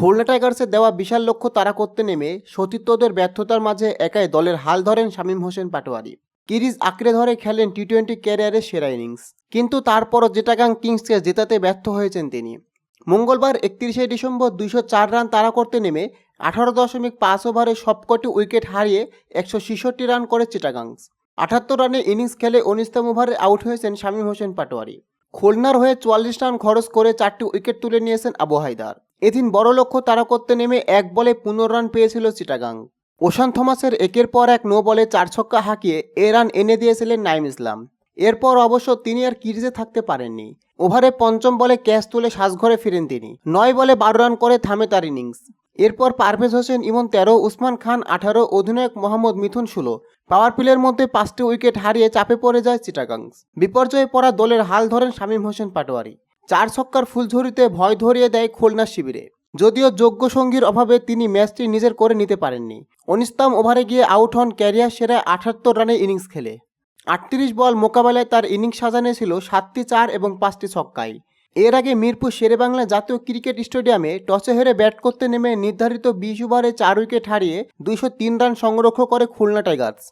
খুলনা টাইগার্সের দেওয়া বিশাল লক্ষ্য তারা করতে নেমে সতীর্থদের ব্যর্থতার মাঝে একাই দলের হাল ধরেন শামীম হোসেন পাটোয়ারি। কিরিজ আঁকড়ে ধরে খেলেন টি টোয়েন্টি ক্যারিয়ারের সেরা ইনিংস। কিন্তু তারপরও জেটাগাং কিংসকে জেতাতে ব্যর্থ হয়েছেন তিনি। মঙ্গলবার একত্রিশে ডিসেম্বর দুইশো চার রান তাড়া করতে নেমে আঠারো দশমিক পাঁচ ওভারে সবকটি উইকেট হারিয়ে একশো ছেষট্টি রান করে চিটাগাংস। আটাত্তর রানে ইনিংস খেলে উনিশতম ওভারে আউট হয়েছেন শামীম হোসেন পাটোয়ারি। খুলনার হয়ে চুয়াল্লিশ রান খরচ করে চারটি উইকেট তুলে নিয়েছেন আবু হায়দার। এদিন বড় লক্ষ্য তারা করতে নেমে এক বলে পনেরো রান পেয়েছিল চিটাগাং। ওশান থমাসের একের পর এক নো বলে চার ছক্কা হাঁকিয়ে এ রান এনে দিয়েছিলেন নাইম ইসলাম। এরপর অবশ্য তিনি আর কিরিজে থাকতে পারেননি। ওভারে পঞ্চম বলে ক্যাচ তুলে সাজঘরে ফিরেন তিনি। নয় বলে বারো রান করে থামে তার ইনিংস। এরপর পারভেজ হোসেন, ইমন তেরো, উসমান খান আঠারো, অধিনায়ক মোহাম্মদ মিথুন ষোলো। পাওয়ার প্লের মধ্যে পাঁচটি উইকেট হারিয়ে চাপে পড়ে যায় চিটাগাংস বিপর্যয়ে পড়া দলের হাল ধরেন শামীম হোসেন পাটোয়ারি। চার ছক্কার ফুলঝুরিতে ভয় ধরিয়ে দেয় খুলনা শিবিরে। যদিও যোগ্য সঙ্গীর অভাবে তিনি ম্যাচটি নিজের করে নিতে পারেননি। অনিস্তাম ওভারে গিয়ে আউট হন ক্যারিয়ার সেরা আঠাত্তর রানে ইনিংস খেলে। আটত্রিশ বল মোকাবেলায় তার ইনিংস সাজানো ছিল সাতটি চার এবং পাঁচটি ছক্কায়। এর আগে মিরপুর শেরেবাংলা জাতীয় ক্রিকেট স্টেডিয়ামে টসে হেরে ব্যাট করতে নেমে নির্ধারিত বিশ ওভারে চার উইকেট হারিয়ে দুইশো তিন রান সংরক্ষ করে খুলনা টাইগার্স।